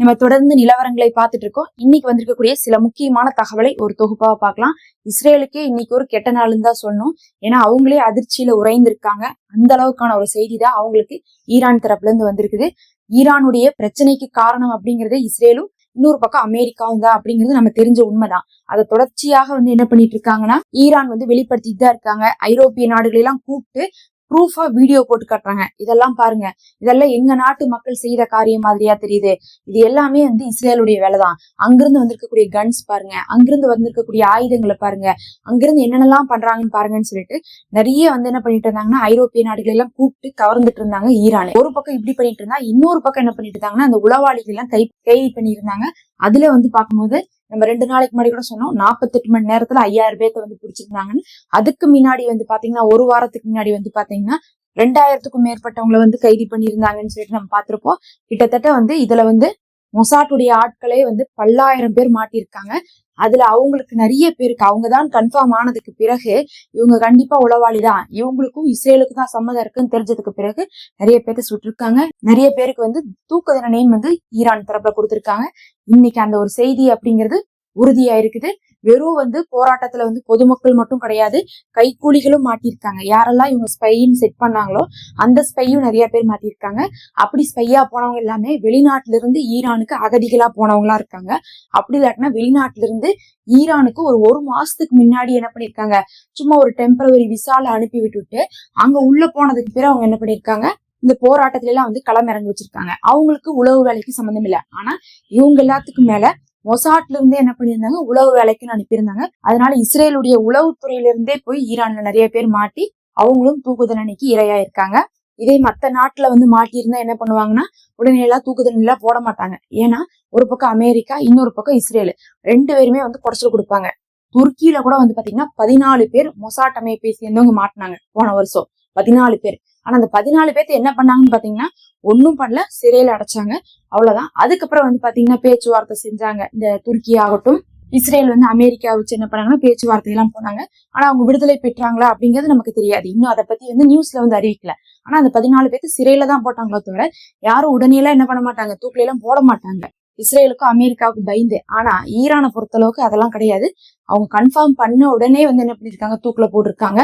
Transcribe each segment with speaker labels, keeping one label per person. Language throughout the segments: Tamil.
Speaker 1: நம்ம தொடர்ந்து நிலவரங்களை பார்த்துட்டு இருக்கோம். இன்னைக்கு வந்திருக்கக்கூடிய சில முக்கியமான தகவலை ஒரு தொகுப்பாக பார்க்கலாம். இஸ்ரேலுக்கே இன்னைக்கு ஒரு கெட்ட நாளுன்னு தான் சொல்லணும். ஏன்னா அவங்களே அதிர்ச்சியில உறைந்திருக்காங்க. அந்த அளவுக்கான ஒரு செய்தி தான் அவங்களுக்கு ஈரான் தரப்புல இருந்து வந்திருக்குது. ஈரானுடைய பிரச்சனைக்கு காரணம் அப்படிங்கறது இஸ்ரேலும் இன்னொரு பக்கம் அமெரிக்காவும் தான் அப்படிங்கிறது நம்ம தெரிஞ்ச உண்மைதான். அதை தொடர்ச்சியாக வந்து என்ன பண்ணிட்டு இருக்காங்கன்னா ஈரான் வந்து வெளிப்படுத்திட்டு தான் இருக்காங்க. ஐரோப்பிய நாடுகளை எல்லாம் கூப்பிட்டு ப்ரூஃபா வீடியோ போட்டு காட்டுறாங்க. இதெல்லாம் பாருங்க. இதெல்லாம் எங்க நாட்டு மக்கள் செய்த காரியம் மாதிரியா தெரியுது. இது எல்லாமே வந்து இஸ்ரேலுடைய வேலை தான் அங்கிருந்து வந்திருக்கக்கூடிய கன்ஸ் பாருங்க. அங்கிருந்து வந்திருக்கக்கூடிய ஆயுதங்களை பாருங்க. அங்கிருந்து என்னென்னலாம் பண்றாங்கன்னு பாருங்கன்னு சொல்லிட்டு நிறைய வந்து என்ன பண்ணிட்டு இருந்தாங்கன்னா ஐரோப்பிய நாடுகள் எல்லாம் கூப்பிட்டு கவர்ந்துட்டு இருந்தாங்க ஈரானு. ஒரு பக்கம் இப்படி பண்ணிட்டு இருந்தா இன்னொரு பக்கம் என்ன பண்ணிட்டு இருந்தாங்கன்னா அந்த உளவாளிகள் எல்லாம் கை கைது பண்ணியிருந்தாங்க அதுல வந்து பார்க்கும்போது நம்ம ரெண்டு நாளைக்கு முன்னாடி கூட சொன்னோம் நாற்பத்தெட்டு மணி நேரத்துல ஐயாயிரம் பேர்த்த வந்து பிடிச்சிருந்தாங்கன்னு. அதுக்கு முன்னாடி வந்து பாத்தீங்கன்னா ஒரு வாரத்துக்கு முன்னாடி வந்து பாத்தீங்கன்னா ரெண்டாயிரத்துக்கும் மேற்பட்டவங்களை வந்து கைது பண்ணியிருந்தாங்கன்னு சொல்லிட்டு நம்ம பார்த்திருப்போம் கிட்டத்தட்ட வந்து இதுல வந்து மொசாட்டுடைய ஆட்களே வந்து பல்லாயிரம் பேர் மாட்டியிருக்காங்க. அதுல அவங்களுக்கு நிறைய பேருக்கு அவங்க தான் கன்ஃபார்ம் ஆனதுக்கு பிறகு இவங்க கண்டிப்பா உளவாளி தான் இவங்களுக்கும் இஸ்ரேலுக்கு தான் சம்மதம் இருக்குன்னு தெரிஞ்சதுக்கு பிறகு நிறைய பேர்த்த சுட்டிருக்காங்க. நிறைய பேருக்கு வந்து தூக்க தண்டனையும் வந்து ஈரான் தரப்புல கொடுத்திருக்காங்க. இன்னைக்கு அந்த ஒரு செய்தி அப்படிங்கிறது உறுதியா இருக்குது வெறும் வந்து போராட்டத்துல வந்து பொதுமக்கள் மட்டும் கிடையாது கைக்கூலிகளும் மாட்டியிருக்காங்க. யாரெல்லாம் இவங்க ஸ்பைன்னு செட் பண்ணாங்களோ அந்த ஸ்பையும் நிறைய பேர் மாட்டியிருக்காங்க. அப்படி ஸ்பையா போனவங்க எல்லாமே வெளிநாட்டுல இருந்து ஈரானுக்கு அகதிகளா போனவங்களா இருக்காங்க. அப்படி இல்லாட்டினா வெளிநாட்டுல இருந்து ஈரானுக்கு ஒரு ஒரு மாசத்துக்கு முன்னாடி என்ன பண்ணிருக்காங்க சும்மா ஒரு டெம்பரவரி விசால அனுப்பி விட்டுட்டு அங்க உள்ள போனதுக்கு பிறகு அவங்க என்ன பண்ணிருக்காங்க இந்த போராட்டத்துல எல்லாம் வந்து களமிறங்கி வச்சிருக்காங்க. அவங்களுக்கு உளவு வேலைக்கு சம்மந்தம் இல்லை. ஆனா இவங்க எல்லாத்துக்கும் மேல மொசாட்ல இருந்தே என்ன பண்ணியிருந்தாங்க? உளவு வேலைக்குன்னு அனுப்பியிருந்தாங்க. அதனால இஸ்ரேலுடைய உளவுத்துறையில இருந்தே போய் ஈரான்ல நிறைய பேர் மாட்டி அவங்களும் தூக்கு தண்டனைக்கு இரையா இருக்காங்க இதே மத்த நாட்டுல வந்து மாட்டியிருந்தா என்ன பண்ணுவாங்கன்னா உடனே எல்லாம் தூக்கு தண்டனை போட மாட்டாங்க. ஏன்னா ஒரு பக்கம் அமெரிக்கா இன்னொரு பக்கம் இஸ்ரேல். ரெண்டு பேருமே வந்து குடைச்சல் கொடுப்பாங்க. துருக்கியில கூட வந்து பாத்தீங்கன்னா பதினாலு பேர் மொசாட் அமைப்பை சேர்ந்தவங்க மாட்டினாங்க போன வருஷம். பதினாலு பேர். ஆனா அந்த பதினாலு பேர்த்து என்ன பண்ணாங்கன்னு பாத்தீங்கன்னா ஒன்னும் பண்ணல சிறையில அடைச்சாங்க. அவ்வளவுதான். அதுக்கப்புறம் வந்து பாத்தீங்கன்னா பேச்சுவார்த்தை செஞ்சாங்க. இந்த துருக்கி ஆகட்டும் இஸ்ரேல் வந்து அமெரிக்கா வச்சு என்ன பண்ணாங்கன்னா பேச்சுவார்த்தை எல்லாம் போனாங்க. ஆனா அவங்க விடுதலை பெற்றாங்களா அப்படிங்கிறது நமக்கு தெரியாது. இன்னும் அதை பத்தி வந்து நியூஸ்ல வந்து அறிவிக்கல. ஆனா அந்த பதினாலு பேர்த்து சிறையில தான் போட்டாங்களோ தவிர யாரும் உடனே எல்லாம் என்ன பண்ண மாட்டாங்க? தூக்கில எல்லாம் போட மாட்டாங்க. இஸ்ரேலுக்கும் அமெரிக்காவுக்கும் பயந்து. ஆனா ஈரானை பொறுத்தளவுக்கு அதெல்லாம் கிடையாது. அவங்க கன்ஃபார்ம் பண்ண உடனே வந்து என்ன பண்ணிருக்காங்க? தூக்குல போட்டிருக்காங்க.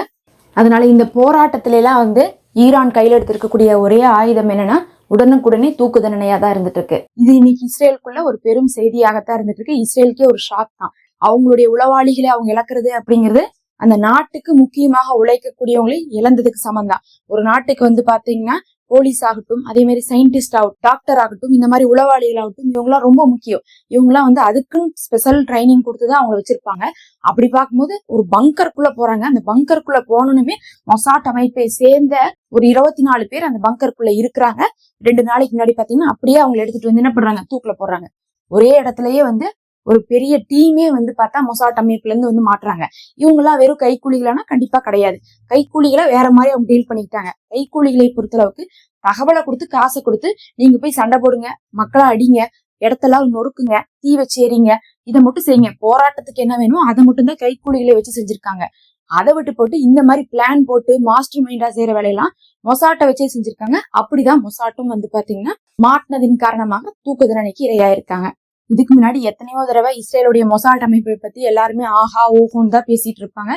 Speaker 1: அதனால இந்த போராட்டத்துல எல்லாம் வந்து ஈரான் கையில் எடுத்திருக்கக்கூடிய ஒரே ஆயுதம் என்னன்னா உடனுக்குடனே தூக்கு தண்டனையா தான் இருந்துட்டு இருக்கு இது இன்னைக்கு இஸ்ரேலுக்குள்ள ஒரு பெரும் செய்தியாகத்தான் இருந்துட்டு இருக்கு இஸ்ரேலுக்கே ஒரு ஷாக் தான். அவங்களுடைய உளவாளிகளை அவங்க இழக்கிறது அப்படிங்கிறது அந்த நாட்டுக்கு முக்கியமாக உழைக்கக்கூடியவங்களை இழந்ததுக்கு சமந்தான் ஒரு நாட்டுக்கு வந்து பாத்தீங்கன்னா போலீஸ் ஆகட்டும் அதே மாதிரி சயின்டிஸ்ட் ஆகட்டும் டாக்டர் ஆகட்டும் இந்த மாதிரி உளவாளிகள் ஆகட்டும் இவங்கெல்லாம் ரொம்ப முக்கியம். இவங்கெல்லாம் வந்து அதுக்குன்னு ஸ்பெஷல் ட்ரைனிங் கொடுத்துதான் அவங்களை வச்சிருப்பாங்க. அப்படி பார்க்கும்போது ஒரு பங்கருக்குள்ள போறாங்க. அந்த பங்கருக்குள்ள போகணுமே மொசாட் அமைப்பை சேர்ந்த ஒரு இருபத்தி நாலு பேர் அந்த பங்கருக்குள்ள இருக்கிறாங்க. ரெண்டு நாளைக்கு முன்னாடி பாத்தீங்கன்னா அப்படியே அவங்களை எடுத்துட்டு வந்து என்ன பண்றாங்க? தூக்குல போடுறாங்க. ஒரே இடத்துலயே வந்து ஒரு பெரிய டீமே வந்து பார்த்தா மொசாட் அமைப்புலேருந்து வந்து மாட்டுறாங்க. இவங்களாம் வெறும் கைக்கூலிகளானா கண்டிப்பாக கிடையாது. கைக்கூலிகளை வேற மாதிரி அவங்க டீல் பண்ணிக்கிட்டாங்க. கைக்கூலிகளை பொறுத்தளவுக்கு தகவலை கொடுத்து காசை கொடுத்து நீங்க போய் சண்டை போடுங்க மக்களை அடிங்க இடத்தெல்லாம் நொறுக்குங்க தீ வச்சு இதை மட்டும் செய்யுங்க. போராட்டத்துக்கு என்ன வேணுமோ அதை மட்டும் தான் கைக்கூலிகளை வச்சு செஞ்சிருக்காங்க. அதை விட்டு போட்டு இந்த மாதிரி பிளான் போட்டு மாஸ்டர் மைண்டா செய்யற வேலையெல்லாம் மொசாட்டை வச்சே செஞ்சிருக்காங்க. அப்படிதான் மொசாட்டும் வந்து பாத்தீங்கன்னா மாட்டினதின் காரணமாக தூக்கு தண்டனைக்கு இரையாயிருக்காங்க. இதுக்கு முன்னாடி எத்தனையோ தடவை இஸ்ரேலுடைய மொசாட் அமைப்பை பத்தி எல்லாருமே ஆஹா ஓஹோன்னு தான் பேசிட்டு இருப்பாங்க.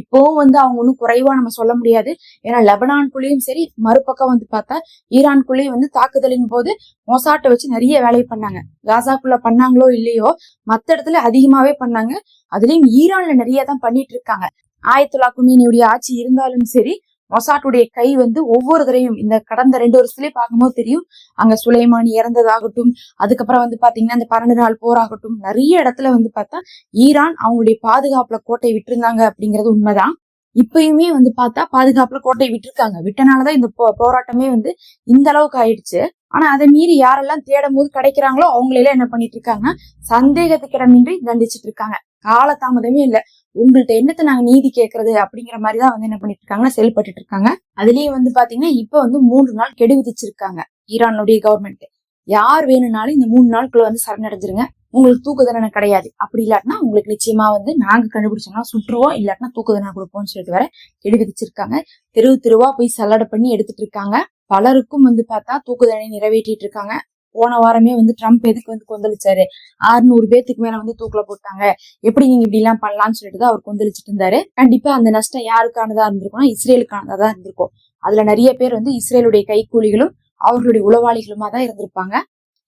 Speaker 1: இப்போவும் வந்து அவங்க ஒன்றும் குறைவா நம்ம சொல்ல முடியாது. ஏன்னா லெபனான்குள்ளேயும் சரி மறுபக்கம் வந்து பார்த்தா ஈரான்குள்ளேயும் வந்து தாக்குதலின் போது மொசாட்டை வச்சு நிறைய வேலையை பண்ணாங்க. காசாக்குள்ள பண்ணாங்களோ இல்லையோ மற்ற இடத்துல அதிகமாவே பண்ணாங்க. அதுலயும் ஈரான்ல நிறைய தான் பண்ணிட்டு இருக்காங்க. ஆயத்துலா குமீனியுடைய ஆட்சி இருந்தாலும் சரி மொசாட்டுடைய கை வந்து ஒவ்வொரு தடையும் இந்த கடந்த ரெண்டு வருஷத்துலயே பார்க்கும்போது தெரியும். அங்க சுலைமான் இறந்ததாகட்டும் அதுக்கப்புறம் வந்து பாத்தீங்கன்னா இந்த பன்னெண்டு நாள் போராகட்டும் நிறைய இடத்துல வந்து பார்த்தா ஈரான் அவங்களுடைய பாதுகாப்புல கோட்டை விட்டுருந்தாங்க அப்படிங்கிறது உண்மைதான். இப்பயுமே வந்து பார்த்தா பாதுகாப்புல கோட்டை விட்டுருக்காங்க. விட்டனாலதான் இந்த போ போராட்டமே வந்து இந்த அளவுக்கு ஆயிடுச்சு. ஆனா அதை மீறி யாரெல்லாம் தேடும் போது கிடைக்கிறாங்களோ அவங்களெல்லாம் என்ன பண்ணிட்டு இருக்காங்க? சந்தேகத்துக்கிடமின்றி தண்டிச்சிட்டு இருக்காங்க. காலதாமதமே இல்லை. உங்கள்கிட்ட என்னத்தை நாங்க நீதி கேட்கறது அப்படிங்கிற மாதிரி தான் வந்து என்ன பண்ணிட்டு இருக்காங்கன்னா செயல்பட்டு இருக்காங்க அதுலயே வந்து பாத்தீங்கன்னா இப்ப வந்து மூன்று நாள் கெடு விதிச்சிருக்காங்க ஈரானுடைய கவர்மெண்ட் யார் வேணும்னாலும் இந்த மூணு நாளுக்குள்ள வந்து சரணடைஞ்சிருங்க. உங்களுக்கு தூக்கு தண்டனை கிடையாது. அப்படி இல்லாட்டினா உங்களுக்கு நிச்சயமா வந்து நாங்க கண்டுபிடிச்சோம்னா சுற்றுவோம் இல்லாட்டினா தூக்கு தண்டனை கொடுப்போம்னு சொல்லிட்டு வர கெடு விதிச்சிருக்காங்க. தெருவு தெருவா போய் சல்லடை பண்ணி எடுத்துட்டு இருக்காங்க பலருக்கும் வந்து பார்த்தா தூக்கு தண்டனை நிறைவேற்றிட்டு இருக்காங்க போன வாரமே வந்து ட்ரம்ப் எதுக்கு வந்து கொந்தளிச்சாரு? ஆறுநூறு பேத்துக்கு மேல வந்து தூக்கில போட்டாங்க. எப்படி நீங்க இப்படி எல்லாம் பண்ணலாம்னு சொல்லிட்டு தான் அவர் கொந்தளிச்சிட்டு இருந்தாரு. கண்டிப்பா அந்த நஷ்டம் யாருக்கானதா இருந்திருக்கும்னா இஸ்ரேலுக்கானதா தான் இருந்திருக்கும். அதுல நிறைய பேர் வந்து இஸ்ரேலுடைய கைக்கூலிகளும் அவர்களுடைய உளவாளிகளுமா தான் இருந்திருப்பாங்க.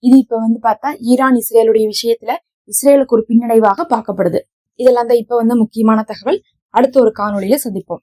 Speaker 1: இது இப்ப வந்து பார்த்தா ஈரான் இஸ்ரேலுடைய விஷயத்துல இஸ்ரேலுக்கு ஒரு பின்னடைவாக பார்க்கப்படுது. இதெல்லாம் தான் இப்ப வந்து முக்கியமான தகவல். அடுத்த ஒரு காணொலியில சந்திப்போம்.